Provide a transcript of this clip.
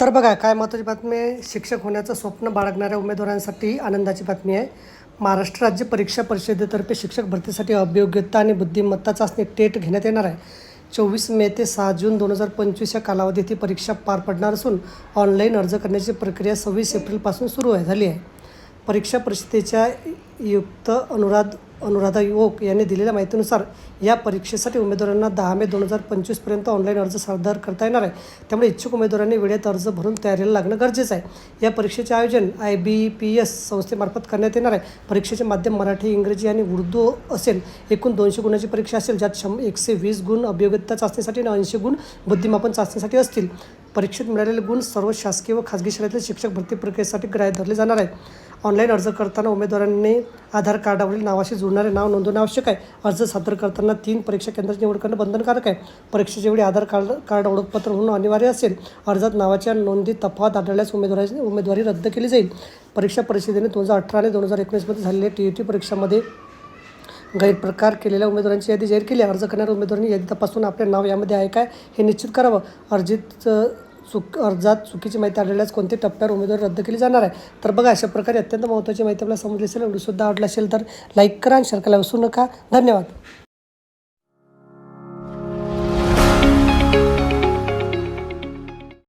तर बघा काय महत्त्वाची बातमी आहे शिक्षक होण्याचं स्वप्न बाळगणाऱ्या उमेदवारांसाठी आनंदाची बातमी आहे. महाराष्ट्र राज्य परीक्षा परिषदेतर्फे शिक्षक भरतीसाठी अभियोग्यता आणि बुद्धिमत्ता चाचणी टेट घेण्यात येणार आहे. चोवीस मे ते सहा जून दोन हजार पंचवीस या कालावधीत ही परीक्षा पार पडणार असून ऑनलाईन अर्ज करण्याची प्रक्रिया सव्वीस एप्रिलपासून सुरू आहे झाली आहे. परीक्षा परिषदेच्या युक्त अनुराध अनुराधा युवक यांनी दिलेल्या माहितीनुसार या परीक्षेसाठी उमेदवारांना दहा मे दोन हजार पंचवीसपर्यंत ऑनलाईन अर्ज सादर करता येणार आहे. त्यामुळे इच्छुक उमेदवारांनी वेळेत अर्ज भरून तयारीला लागणं गरजेचं आहे. या परीक्षेचे आयोजन आय बी पी एस संस्थेमार्फत करण्यात येणार आहे. परीक्षेचे माध्यम मराठी इंग्रजी आणि उर्दू असेल. एकूण दोनशे गुणाची परीक्षा असेल ज्यात शं एकशे वीस गुण अभियोग्यता चाचणीसाठी आणि ऐंशी गुण बुद्धिमापन चाचणीसाठी असतील. परीक्षेत मिळालेले गुण सर्व शासकीय व खाजगी शाळेतील शिक्षक भरती प्रक्रियेसाठी ग्राह्य धरले जाणार आहे. ऑनलाईन अर्ज करताना उमेदवारांनी आधार कार्डावरील नावाशी जुळणारे नाव नोंदवणे आवश्यक आहे. अर्ज सादर करताना तीन परीक्षा केंद्राची निवड करणं बंधनकारक आहे. परीक्षेच्या वेळी आधार कार्ड कार्ड ओळखपत्र म्हणून अनिवार्य असेल. अर्जात नावाच्या नोंदी तफावत आढळल्यास उमेदवाराची उमेदवारी रद्द केली जाईल. परीक्षा परिषदेने दोन हजार अठरा आणि दोन हजार एकोणीसमध्ये झालेल्या टी ई टी परीक्षामध्ये गैरप्रकार केलेल्या उमेदवारांची यादी जाहीर केली. अर्ज करणाऱ्या उमेदवारांनी यादी तपासून आपले नाव यामध्ये आहे काय हे निश्चित करावं. अर्जित चुक अर्जात चुकीची माहिती आढळल्यास कोणत्या टप्प्यावर उमेदवार रद्द केली जाणार आहे? तर बघा अशा प्रकारे अत्यंत महत्त्वाची माहिती आपल्याला समजली असेल एवढीसुद्धा सुद्धा असेल तर लाईक करा आणि शेअर करायला विसरू नका. धन्यवाद.